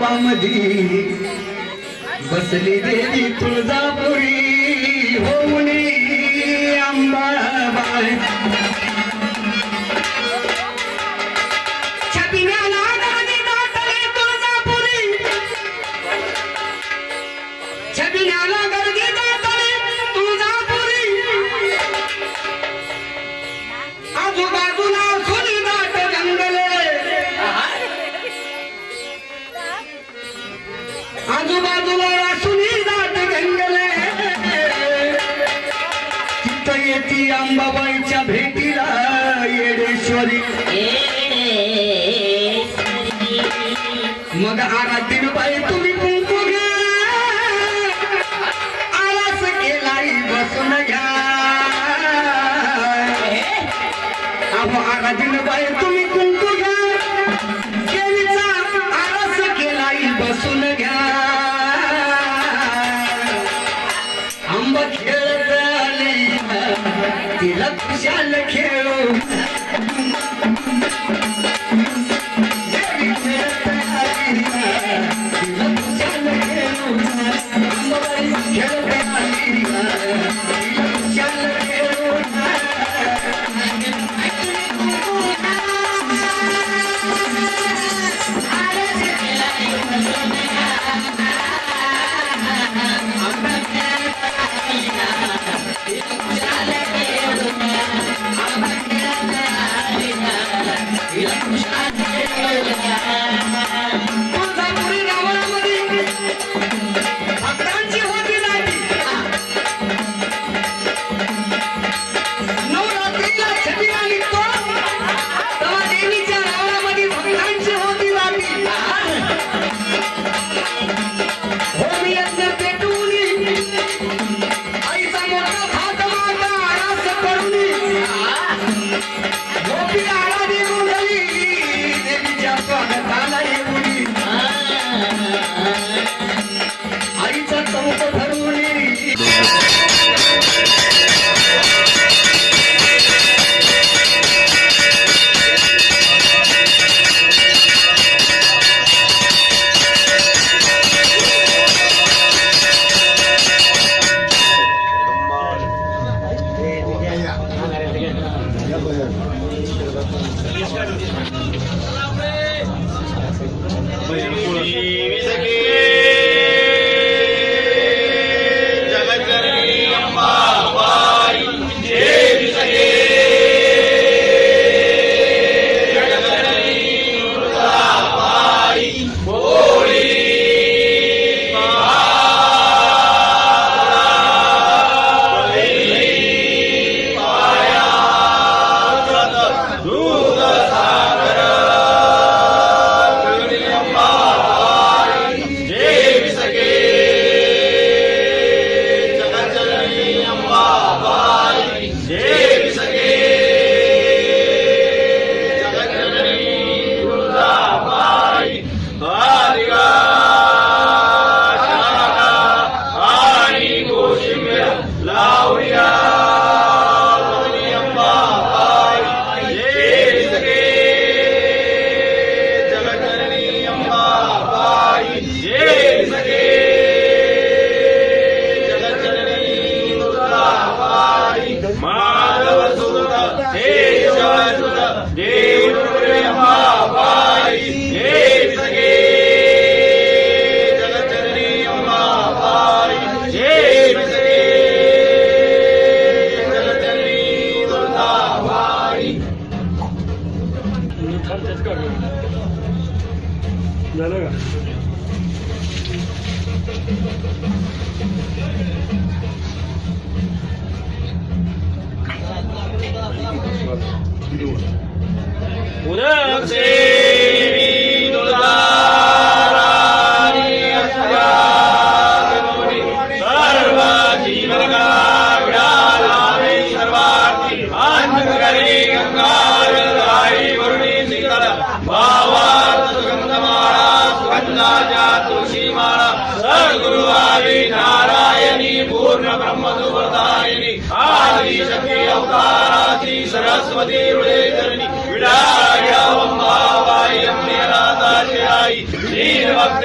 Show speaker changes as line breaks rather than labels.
पार्वतीच्या बसली देवी तुळजापुरी होऊनी अंबाबाई. आजूबाजूला सुनी दाट जंगले. तिथं येती अंबाबाईच्या भेटीला येडेश्वरी. मग आराधीन बाई तुम्ही कुंकू घ्या. आळस केलाई बसून घ्या. अहो आराधीन बाई तिला खुशाल
Oye, ঠিক
उदक पूर्ण ब्रह्मसुप्रदायिनी आदी शक्ती अवताराची सरस्वती हृदयधरणी विडाळ्यावंबाबाई अंबेनाथाची आई दीन भक्त